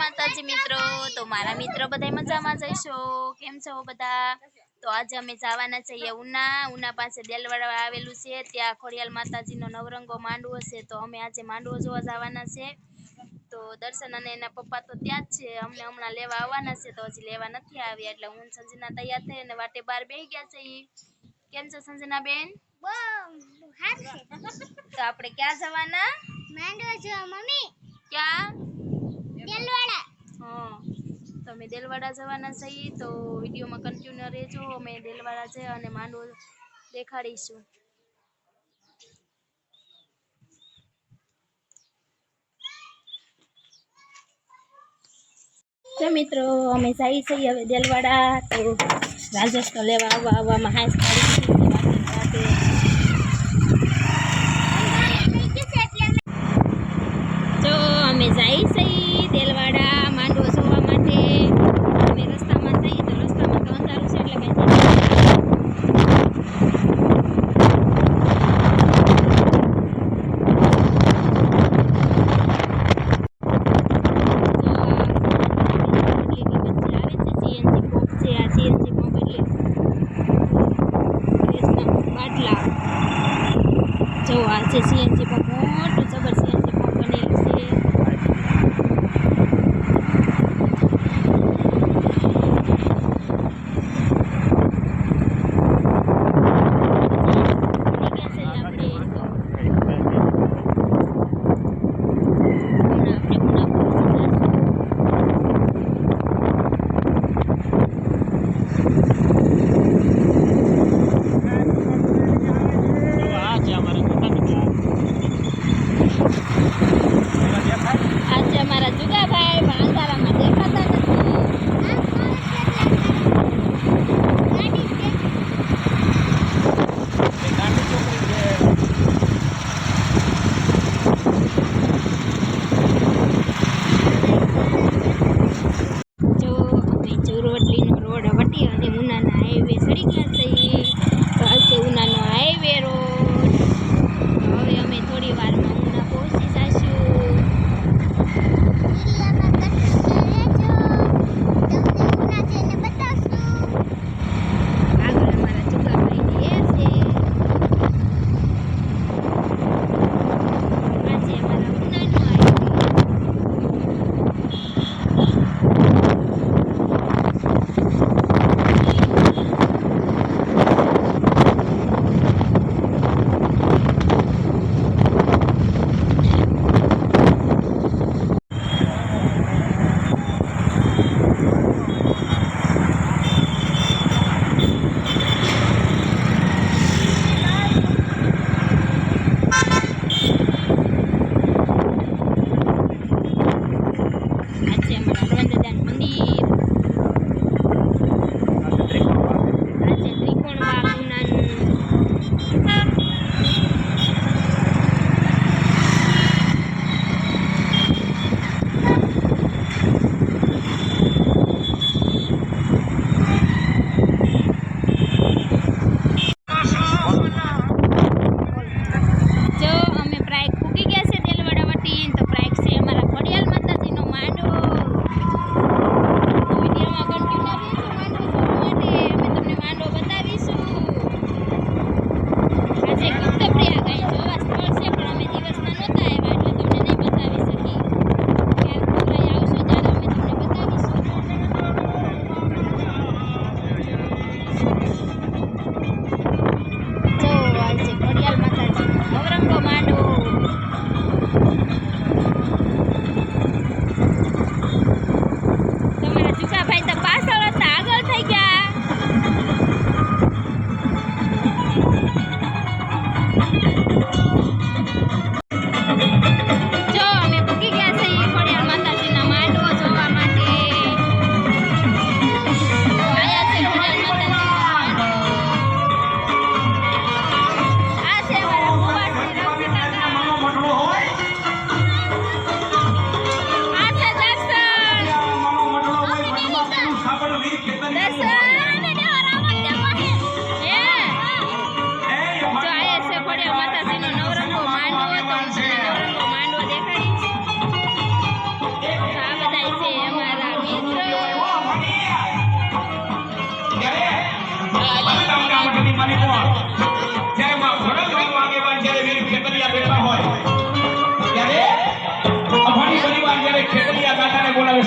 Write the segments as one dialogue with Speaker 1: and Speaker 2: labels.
Speaker 1: માતાજી મિત્રો. તો મારા મિત્રો બધા મજામાં જઈશો કેમ છો બધા? તો આજે અમે જવાના છીએ ઉના. ઉના પાસે દેલવાડા આવેલું છે. ત્યાં ખોડિયાલ માતાજીનો નવરંગો માંડવો છે. તો અમે આજે માંડવો જોવા જવાના છે. તો દર્શન અને એના પપ્પા તો ત્યાં જ છે. અમને હમણાં લેવા આવવાના છે. તો હજી લેવા નથી આવ્યા. એટલે હું સંજના તૈયાર થઈ અને વાટે બાર બેસી ગયા છે કેમ છો સંજના બેન? તો આપણે ક્યાં જવાના? ક્યાં? હા તો અમે દેલવાડા જવાના છીએ તો વિડીયોમાં કન્ટિન્યુ રહેજો. અમે દેલવાડા છે અને માંડવો દેખાડીશું. તો મિત્રો અમે જઈ છીએ હવે દેલવાડા તો રાજેશ તો લેવા આવવા આવવામાં હાઈસ વાતે. તો અમે જઈ છીએ દેલવાડા માંડવો જોવા માટે અમે રસ્તામાં જઈએ તો રસ્તામાં તો અંધારું છે એટલે કઈ જગ્યા નથી.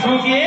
Speaker 2: શું કે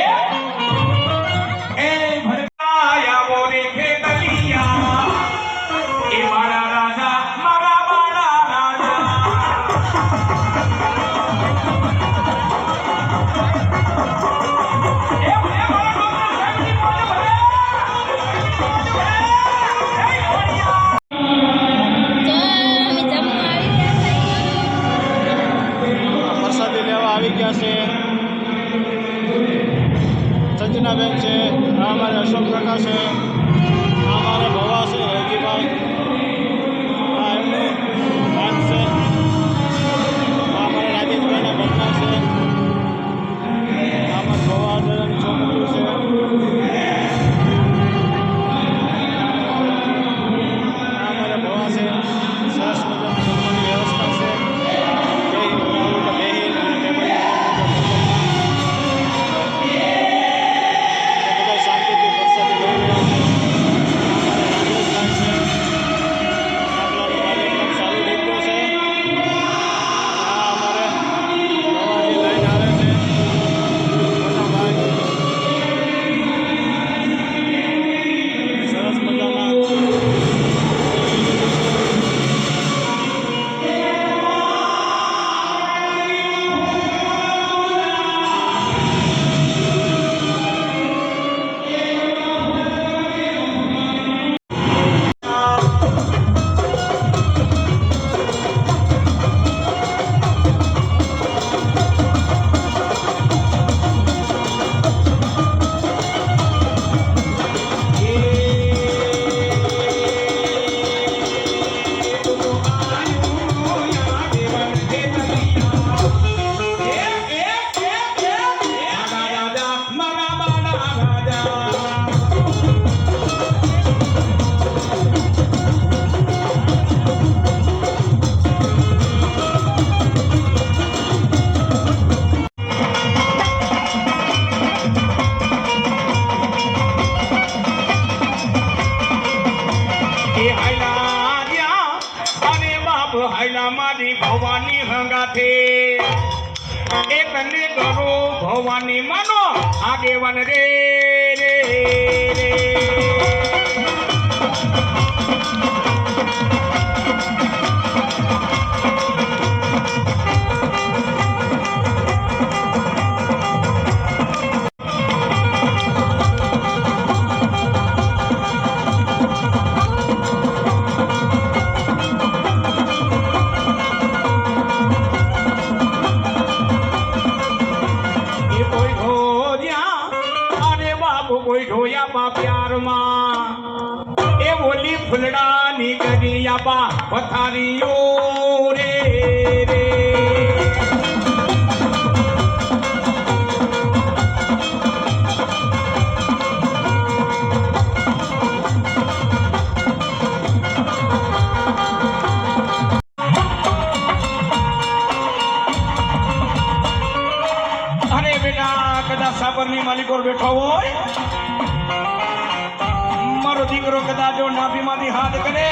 Speaker 2: હંગાથે એ તને કરો ભવાની માનો આગેવાન રે રે રે. નાભીમાંથી હાથ કરે.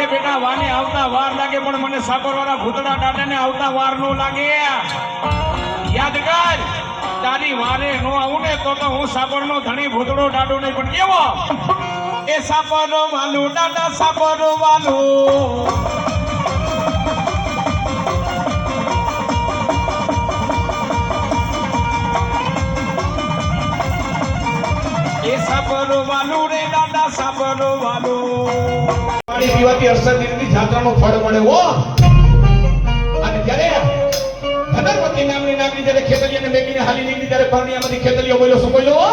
Speaker 2: એ બેટા વાને આવતા વાર લાગે, પણ મને સાબરવાળા ભૂતડા દાદાને આવતા વાર નો લાગે. યાદ તારી વારે નો આવું ને તો તો હું સાબરનો ધણી ભૂતડો દાડો નહીં પણ કેવો? એ સાબરનો વાલું, દાદા સાબરનો વાલો. એ સાબરો વાલો રે, દાદા સાબરો
Speaker 3: ફળ મળે, હો. અને જ્યારે ધનરવતી નામની નામની જ્યારે ખેતલીઓને મેકીને હાલી નીકળી, ત્યારે પરણિયામાંથી ખેતલીઓ બોલ્યો, શું બોલ્યો?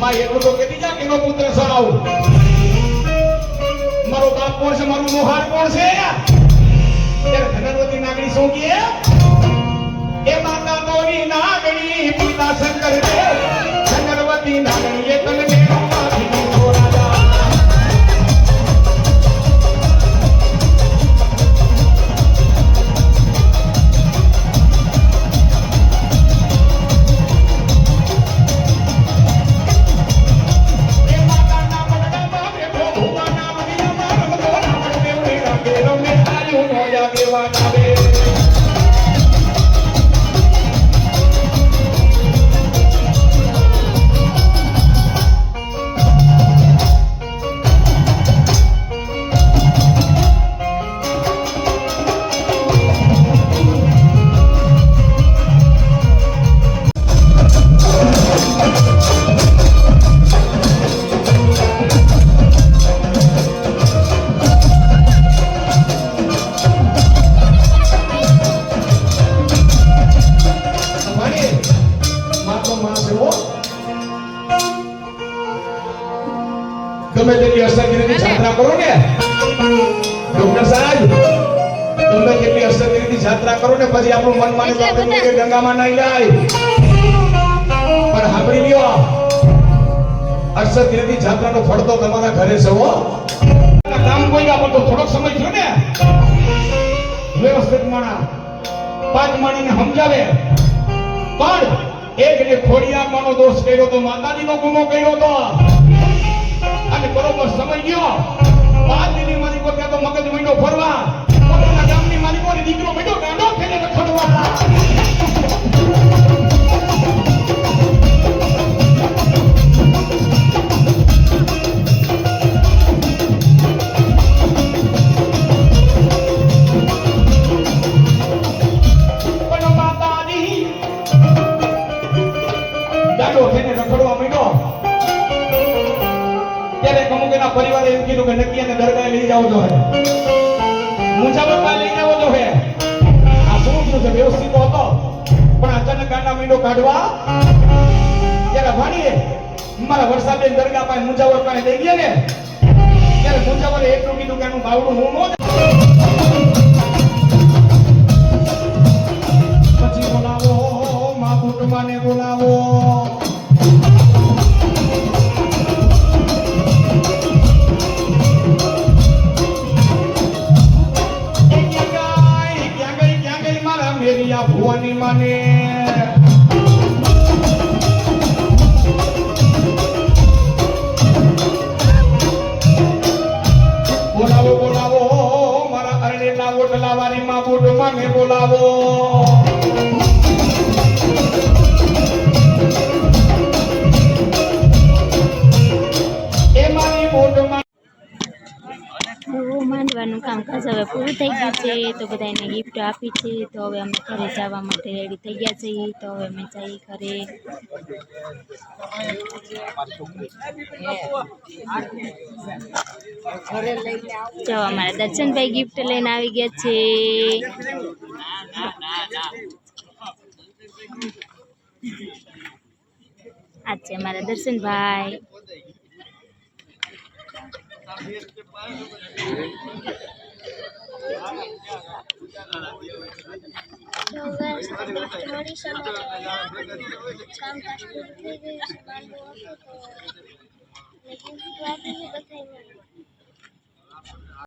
Speaker 3: માં એટલું તો કહેતી, જા કે એનો પુત્ર સાવ મારો બાપ કોણ છે? મારું મોહાર કોણ છે? ત્યારે ધનરવતી નાગણી શું કહે? નાગણી પિતા શંકર દે. ધનરવતી તમે તેની અસરગીરીની જાત્રા કરો ને ડોક્ટર સાહેબ તમે કેટલી અસરગીરીની જાત્રા કરો ને પછી આપણું મન માને તો આપણે કે ગંગામાં નહીં જાય પણ સાંભળી લ્યો અસરગીરીની જાત્રાનો ફળ તો તમારા ઘરે છે હો. કામ કોઈ ના તો થોડોક સમય થયો ને. વ્યવસ્થિત માણા પાંચ માણીને સમજાવે. પણ એક ને ખોડિયારમાંનો દોષ કર્યો તો માતાજીનો ગુનો કર્યો તો. અને બરોબર સમય ગયો. પાંચ દિની માલિકો ત્યાં તો મગજ માંડ્યો ફરવા. પોતાના ગામની માલિકોની દીકરો માંડ્યો ગાંડો. મીંડો કાઢવા? ત્યારે ભાણીએ, મારા વરસાદે દરગાહ પાસે મુંજાવર પાસે લઈ ગયા ને? ત્યારે મુંજાવરે એટલું કીધું કે એનું બાવડું હું નો પછી બોલાવો મા કુટુંબાને બોલાવો.
Speaker 1: કામકાજ હવે પૂરું થઈ ગયું છે, તો બધાને ગિફ્ટ આપી છે, તો હવે અમે ઘરે જવા માટે રેડી થઈ ગયા છીએ તો હવે અમે જઈએ ઘરે. જો અમારા દર્શનભાઈ ગિફ્ટ લઈને આવી ગયા છે. આ છે અમારા દર્શનભાઈ.
Speaker 4: તો બસ થોડી સમય કામકાજ પૂરું થઈ ગયું છે માંડવો હતો તો લેકિન વાતને બધાને